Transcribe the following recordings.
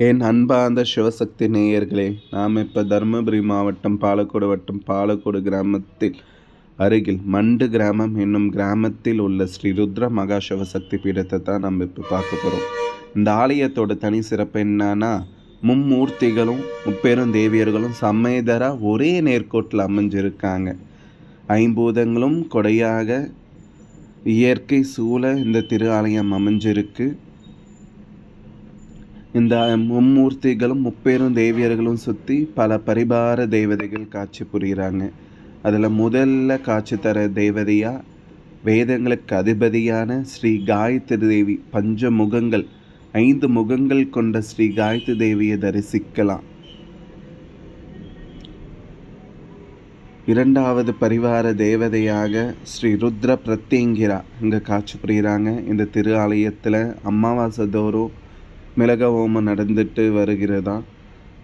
என் அன்பார்ந்த சிவசக்தி நேயர்களே நாம் இப்போ தருமபுரி மாவட்டம் பாலக்கோடு வட்டம் பாலக்கோடு கிராமத்தில் அருகில் மண்டு கிராமம் என்னும் கிராமத்தில் உள்ள ஸ்ரீ ருத்ர மகா சிவசக்தி பீடத்தை தான் நம்ம இப்போ பார்க்க போகிறோம் இந்த ஆலயத்தோட தனி சிறப்பு என்னன்னா மும்மூர்த்திகளும் முப்பெரும் தேவியர்களும் சமேதராக ஒரே நேர்கோட்டில் அமைஞ்சிருக்காங்க. ஐம்பூதங்களும் கொடையாக இயற்கை சூழ இந்த திரு ஆலயம் அமைஞ்சிருக்கு. இந்த மும்மூர்த்திகளும் முப்பெரும் தேவியர்களும் சுற்றி பல பரிபார தேவதைகள் காட்சி புரிகிறாங்க. அதில் முதல்ல காட்சி தர தேவதையாக வேதங்களுக்கு அதிபதியான ஸ்ரீ காயத்ரி தேவி. பஞ்ச முகங்கள் ஐந்து முகங்கள் கொண்ட ஸ்ரீ காயத்ரி தேவியை தரிசிக்கலாம். இரண்டாவது பரிவார தேவதையாக ஸ்ரீ ருத்ர பிரத்யங்கிரா இங்கே காட்சி புரிகிறாங்க. இந்த திரு ஆலயத்தில் அமாவாசை தோறும் மிளக ஹோமம் நடந்துட்டு வருகிறதா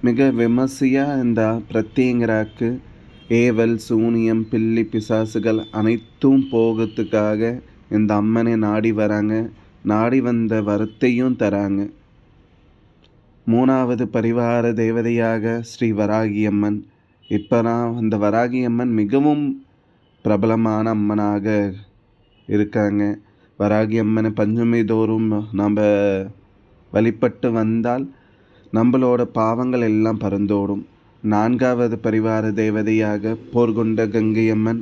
மிக விமர்சையாக இந்த பிரத்யங்கராக்கு ஏவல் சூனியம் பில்லி பிசாசுகள் அனைத்தும் போகிறதுக்காக இந்த அம்மனை நாடி வராங்க. நாடி வந்த வரத்தையும் தராங்க. மூணாவது பரிவார தேவதையாக ஸ்ரீ வராகியம்மன். இப்போ அந்த இந்த வராகியம்மன் மிகவும் பிரபலமான அம்மனாக இருக்காங்க. வராகியம்மனை பஞ்சமி தோறும் நம்ம வழிபட்டு வந்தால் நம்மளோட பாவங்கள் எல்லாம் பறந்தோடும். நான்காவது பரிவார தேவதையாக போர்கொண்ட கங்கையம்மன்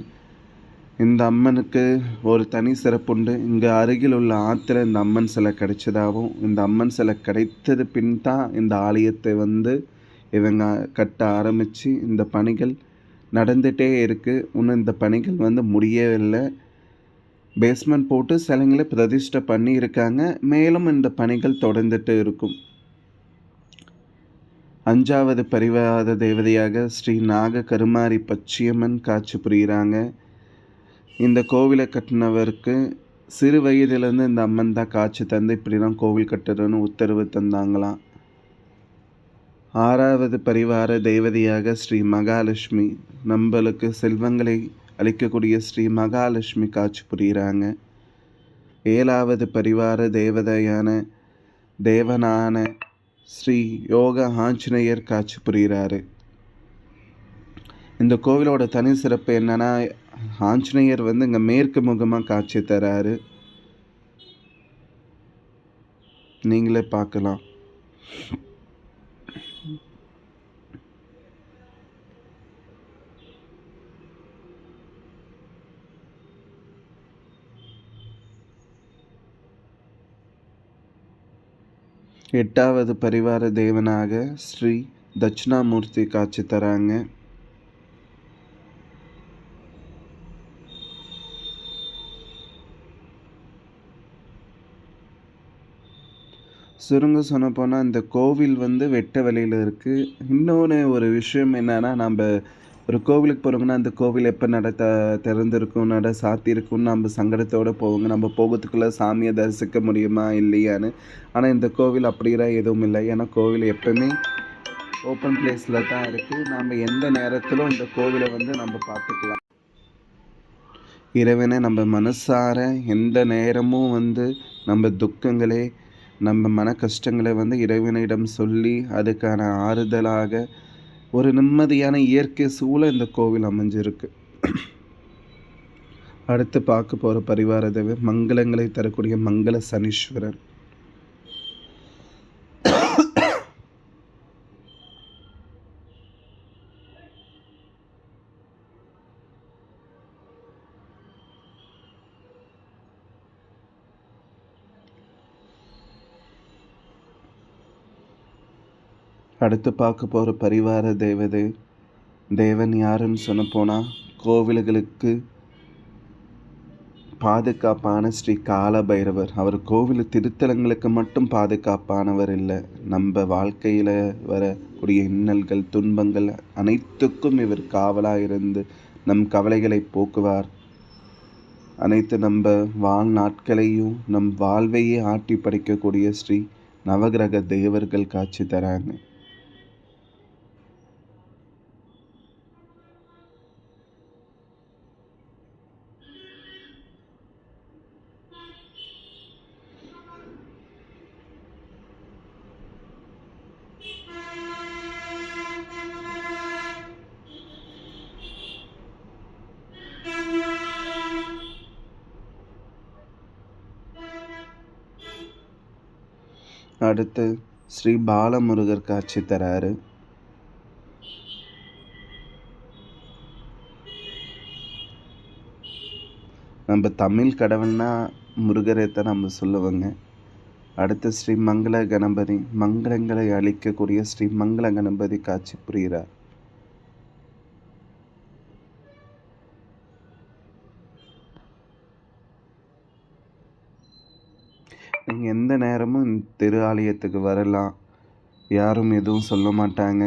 இந்த அம்மனுக்கு ஒரு தனி சிறப்புண்டு. இங்கே அருகில் உள்ள ஆற்றுல இந்த அம்மன் சிலை கிடைச்சதாகவும் இந்த அம்மன் சிலை கிடைத்தது பின் தான் இந்த ஆலயத்தை வந்து இவங்க கட்ட ஆரம்பித்து இந்த பணிகள் நடந்துகிட்டே இருக்குது இன்னும் இந்த பணிகள் வந்து முடியவில்லை. பேஸ்மெண்ட் போட்டு சிலைங்களை பிரதிஷ்டை பண்ணி இருக்காங்க மேலும் இந்த பணிகள் தொடர்ந்துட்டு இருக்கும். அஞ்சாவது பரிவாத தேவதையாக ஸ்ரீ நாக கருமாரி பச்சியம்மன் காட்சி புரிகிறாங்க இந்த கோவிலை கட்டினவருக்கு சிறு வயதிலேருந்து இந்த அம்மன் தான் காட்சி தந்து இப்படிலாம் கோவில் கட்டுறன்னு உத்தரவு தந்தாங்களாம். ஆறாவது பரிவார தேவதையாக ஸ்ரீ மகாலட்சுமி நம்மளுக்கு செல்வங்களை அளிக்கக்கூடிய ஸ்ரீ மகாலட்சுமி காட்சி புரிகிறாங்க ஏழாவது பரிவார தேவதையான தேவனான ஸ்ரீ யோக ஆஞ்சநேயர் காட்சி புரிகிறாரு இந்த கோவிலோட தனி சிறப்பு என்னென்னா ஆஞ்சநேயர் வந்து இங்கே மேற்கு முகமாக காட்சி தராரு. நீங்களே பார்க்கலாம். எட்டாவது பரிவார தேவனாக ஸ்ரீ தட்சிணாமூர்த்தி காட்சி தராங்க. சுருங்க சொன்ன போனால் இந்த கோவில் வந்து வெட்ட வழியில் இருக்குது இன்னொன்று ஒரு விஷயம் என்னென்னா நம்ம ஒரு கோவிலுக்கு போகிறோம்னா அந்த கோவில் எப்போ நட த திறந்திருக்கும் நட சாத்தியிருக்கும்னு நம்ம சங்கடத்தோடு போவோங்க. நம்ம போகிறதுக்குள்ளே சாமியை தரிசிக்க முடியுமா இல்லையான்னு. ஆனால் இந்த கோவில் அப்படிலாம் எதுவும் இல்லை. ஏன்னா கோவில் எப்போவுமே ஓப்பன் பிளேஸில் தான் இருக்குது நாம் எந்த நேரத்திலும் இந்த கோவிலை வந்து நம்ம பார்த்துக்கலாம். இறைவனை நம்ம மனசார எந்த நேரமும் வந்து நம்ம துக்கங்களே நம்ம மன கஷ்டங்களை வந்து இறைவனிடம் சொல்லி அதுக்கான ஆறுதலாக ஒரு நிம்மதியான இயற்கை சூழ இந்த கோவில் அமைஞ்சிருக்கு. அடுத்து பார்க்க போகிற பரிவார தேவை மங்களங்களை தரக்கூடிய மங்கள சனீஸ்வரர். அடுத்து பார்க்க போகிற பரிவார தேவதை. தேவன் யாருன்னு சொன்ன போனால் கோவில்களுக்கு பாதுகாப்பான ஸ்ரீ கால பைரவர் அவர் கோவில் திருத்தலங்களுக்கு மட்டும் பாதுகாப்பானவர் இல்லை. நம்ம வாழ்க்கையில் வரக்கூடிய இன்னல்கள் துன்பங்கள் அனைத்துக்கும் இவர் காவலாக இருந்து நம் கவலைகளை போக்குவார். அனைத்து நம்ம வாழ்நாட்களையும் நம் வாழ்வையே ஆட்டி படைக்கக்கூடிய ஸ்ரீ நவகிரக தேவர்கள் காட்சி தராங்க. அடுத்து ஸ்ரீ பாலமுருகர் காட்சி தராரு. நம்ம தமிழ் கடவுள்னா முருகரை தான் நம்ம சொல்லுவோங்க. அடுத்து ஸ்ரீ மங்கள கணபதி மங்களங்களை அளிக்கக்கூடிய ஸ்ரீ மங்கள கணபதி காட்சி புரிகிறார். நீங்கள் எந்த நேரமும் திரு ஆலயத்துக்கு வரலாம். யாரும் எதுவும் சொல்ல மாட்டாங்க.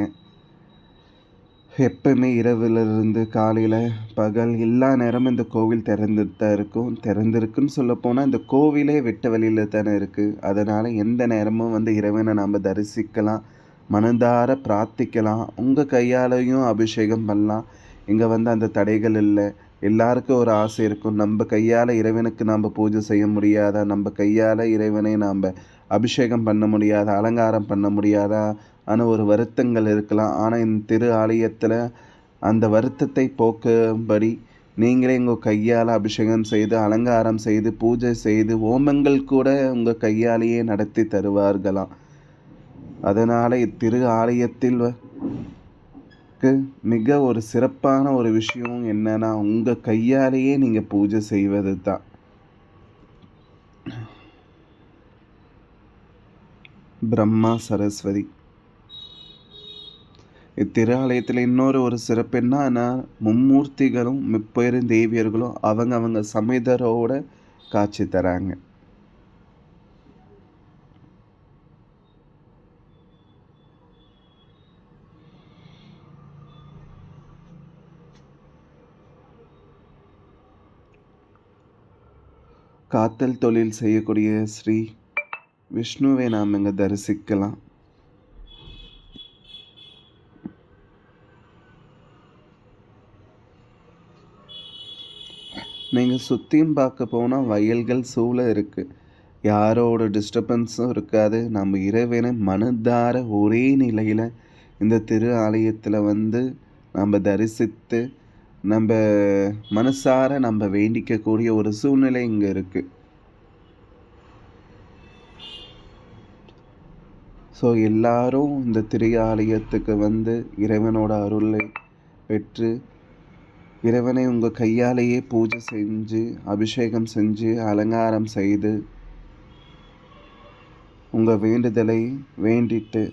எப்பவுமே இரவிலிருந்து காலையில் பகல் எல்லா நேரமும் இந்த கோவில் திறந்துட்டு தான் இருக்கும். திறந்திருக்குன்னு சொல்லப்போனால் இந்த கோவிலே வெட்ட வழியில் தானே இருக்குது அதனால் எந்த நேரமும் வந்து இறைவனை நாம் தரிசிக்கலாம். மனதார பிரார்த்திக்கலாம். உங்கள் கையாலையும் அபிஷேகம் பண்ணலாம். இங்கே வந்து அந்த தடைகள் இல்லை. எல்லாருக்கும் ஒரு ஆசை இருக்கும். நம்ம கையால் இறைவனுக்கு நாம் பூஜை செய்ய முடியாதா? நம்ம கையால் இறைவனை நாம் அபிஷேகம் பண்ண முடியாதா? அலங்காரம் பண்ண முடியாதா? ஆனால் ஒரு வருத்தங்கள் இருக்கலாம். ஆனால் இந்த திரு ஆலயத்தில் அந்த வருத்தத்தை போக்கும்படி நீங்களே உங்கள் கையால் அபிஷேகம் செய்து அலங்காரம் செய்து பூஜை செய்து ஓமங்கள் கூட உங்கள் கையாலேயே நடத்தி தருவார்களாம். அதனால் இத்திரு ஆலயத்தில் மிக ஒரு சிறப்பான ஒரு விஷயம் என்னன்னா உங்கள் கையாலேயே நீங்கள் பூஜை செய்வது தான் பிரம்மா சரஸ்வதி. இத்திருஆலயத்தில் இன்னொரு ஒரு சிறப்பு என்னன்னா மும்மூர்த்திகளும் முப்பெரும் தேவியர்களும் அவங்க அவங்க சமைதரோட காட்சி தராங்க. காத்தல் தொழில் செய்யக்கூடிய ஸ்ரீ விஷ்ணுவை நாம் இங்கே தரிசிக்கலாம். நீங்கள் சுற்றியும் பார்க்க போனால் வயல்கள் சூழ இருக்குது யாரோட டிஸ்டர்பன்ஸும் இருக்காது. நம்ம இறைவனை மனதார ஒரே நிலையில் இந்த திரு ஆலயத்தில் வந்து நம்ம தரிசித்து நம்ம மனசார நம்ம வேண்டிக்கக்கூடிய ஒரு சூழ்நிலை இங்கே இருக்குது ஸோ எல்லாரும் இந்த திரையாலயத்துக்கு வந்து இறைவனோட அருளை பெற்று இறைவனை உங்கள் கையாலேயே பூஜை செஞ்சு அபிஷேகம் செஞ்சு அலங்காரம் செய்து உங்கள் வேண்டுதலை வேண்டிட்டு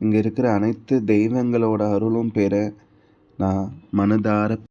இங்கே இருக்கிற அனைத்து தெய்வங்களோட அருளும் பெற நான் மனதார